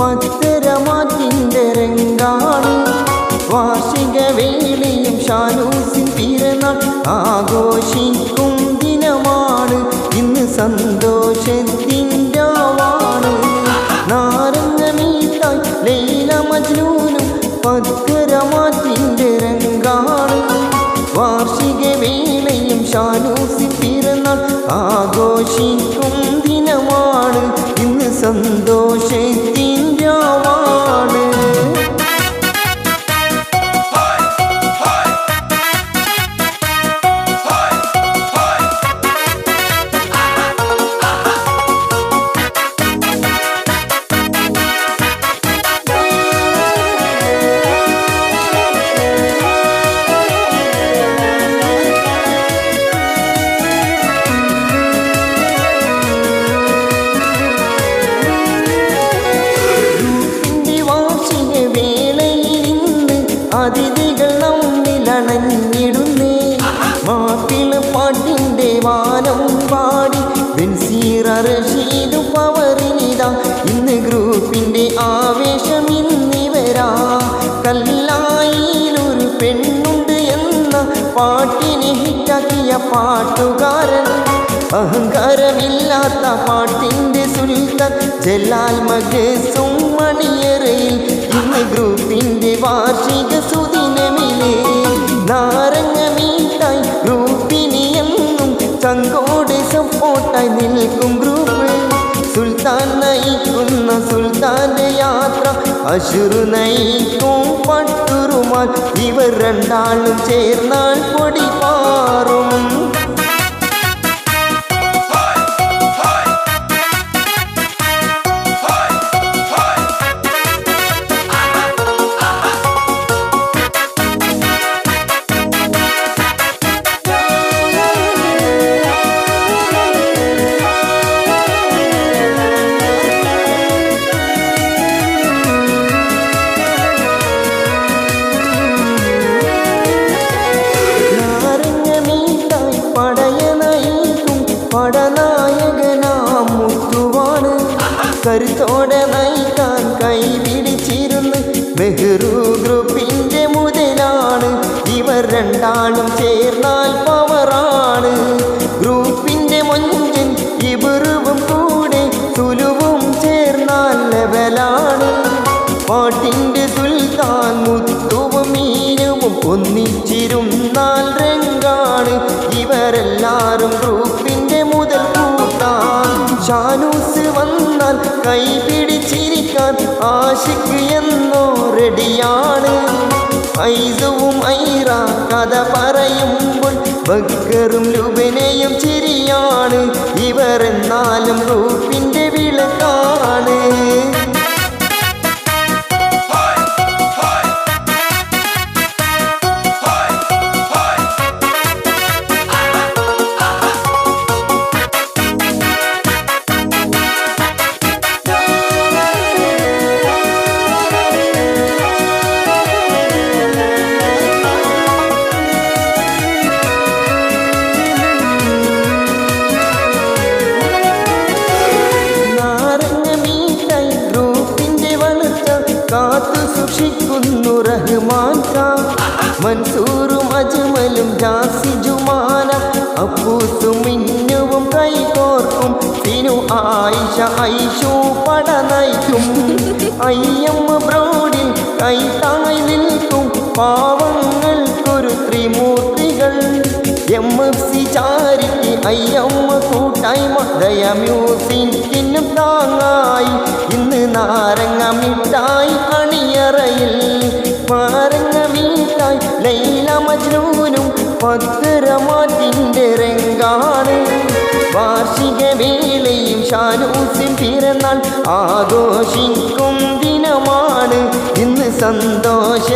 പത്തരമാറ്റിന്റെ രംഗാണ്. വാർഷിക വേളിയും ഷാനൂസിൻ പിറന്നാൾ ആഘോഷിക്കും ദിനമാണ്. ഇന്ന് സന്തോഷത്തിൻ ബെൻസീറ റഷീദ് പവറിനിതാ ഇന്ന് ഗ്രൂപ്പിന്റെ ആവേശം ഇന്നിവരാ കല്ലായിലൊരു പെണ്ണുണ്ട് എന്ന പാട്ടിനെ ഹിറ്റാക്കിയ പാട്ടുകാരൻ. അഹങ്കാരമില്ലാത്ത പാട്ടിന്റെ സുൽത്താൻ ജലാൽ മകസും മണിയറയിൽ. ഇന്ന് ഗ്രൂപ്പിന്റെ വാർഷിക സപ്പോർട്ടായി നിൽക്കും ഗ്രൂപ്പ് സുൽത്താൻ നയിക്കുന്ന സുൽത്താന്റെ യാത്ര അശുറു നയിക്കും പട്ടുറുമാൻ. ഇവർ രണ്ടാളും ചേർന്നാൽ പൊടി മൊഞ്ചൻ കൂടെ തുലുവും ചേർന്നാൽ ലെവലാണ് പാട്ടിന്റെ സുൽത്താൻ മുത്തുവും മീനുവും ഒന്നിച്ചിരുന്നാൽ രംഗാണ്. ഇവരെല്ലാരും ഗ്രൂപ്പിന്റെ മുതൽ കൂട്ടാൻ. ഷാനൂസ് വന്നാൽ കൈ പിടിച്ചിരിക്കാൻ ആശിക്ക് എന്നോ റെഡിയാണ്. ഐസവും ഐറ കഥ പറയുമ്പോൾ ബക്കറും ലുബനയും ചിരിയാണ്. ഇവരെന്നാലും റൂഫിന്റെ വിളക്കാണ് അജ്മലും ജാസി ജുമാന അപ്പൂസും മിന്നുവും കൈകോർക്കും. സിനു ആയിഷ ഐഷു പട നയിക്കും. അയ്യമ്മ ബ്രോഡിൽ കൈത്തായി നിൽക്കും. പാവങ്ങൾക്കൊരു ത്രിമൂർത്തികൾ. M F C charity Ayyamma കൂട്ടായ്മ ദയ മ്യൂസിക്കിനും താങ്ങായി. ഇന്ന് നാരങ്ങ മിഠായി അണിയറയിൽ നാരങ്ങ മിഠായി ലൈല മജ്നൂനും പത്തരമാറ്റിന്റെ രംഗാണ്. വാർഷിക വേളയും ഷാനൂസിൻ പിറന്നാൾ ആഘോഷിക്കും ദിനമാണ്. ഇന്ന് സന്തോഷ